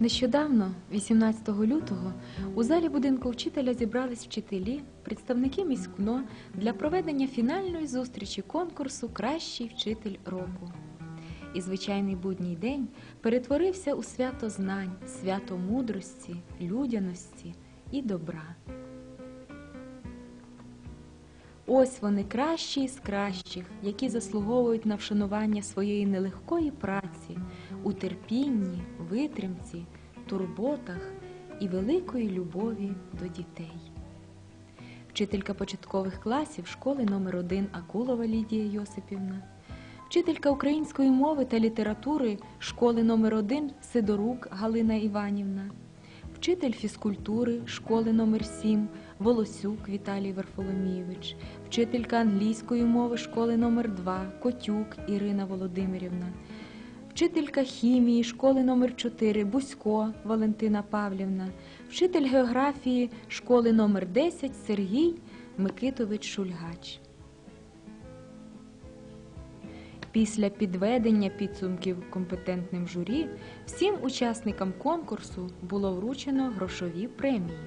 Нещодавно, 18 лютого, у залі будинку вчителя зібрались вчителі, представники міськно для проведення фінальної зустрічі конкурсу Кращий вчитель року. І звичайний будній день перетворився у свято знань, свято мудрості, людяності і добра. Ось вони кращі із кращих, які заслуговують на вшанування своєї нелегкої праці у терпінні, витримці, турботах і великої любові до дітей. Вчителька початкових класів школи номер 1 Акулова Лідія Йосипівна, вчителька української мови та літератури школи номер 1 Сидорук Галина Іванівна, вчитель фізкультури школи номер 7 Волосюк Віталій Варфоломійович, вчителька англійської мови школи номер 2 Котюк Ірина Володимирівна, вчителька хімії школи номер 4 Бусько Валентина Павлівна, вчитель географії школи номер 10 Сергій Микитович Шульгач. Після підведення підсумків компетентним журі всім учасникам конкурсу було вручено грошові премії.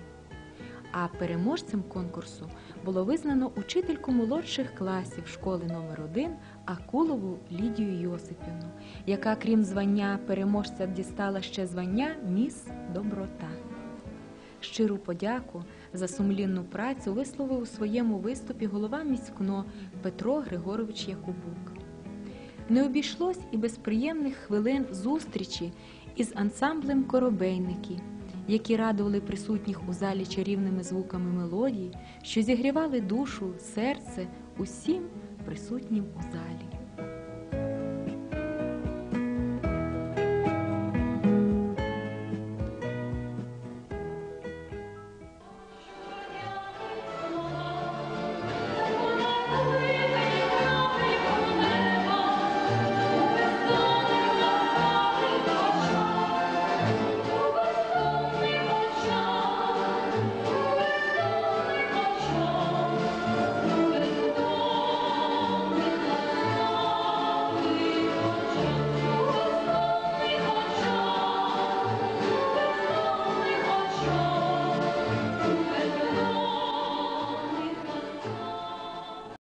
А переможцем конкурсу було визнано учительку молодших класів школи номер 1 Акулову Лідію Йосипівну, яка, крім звання переможця, дістала ще звання Міс Доброта. Щиру подяку за сумлінну працю висловив у своєму виступі голова міськно Петро Григорович Якубук. Не обійшлось і без приємних хвилин зустрічі із ансамблем коробейники, які радували присутніх у залі чарівними звуками мелодії, що зігрівали душу, серце усім присутнім у залі.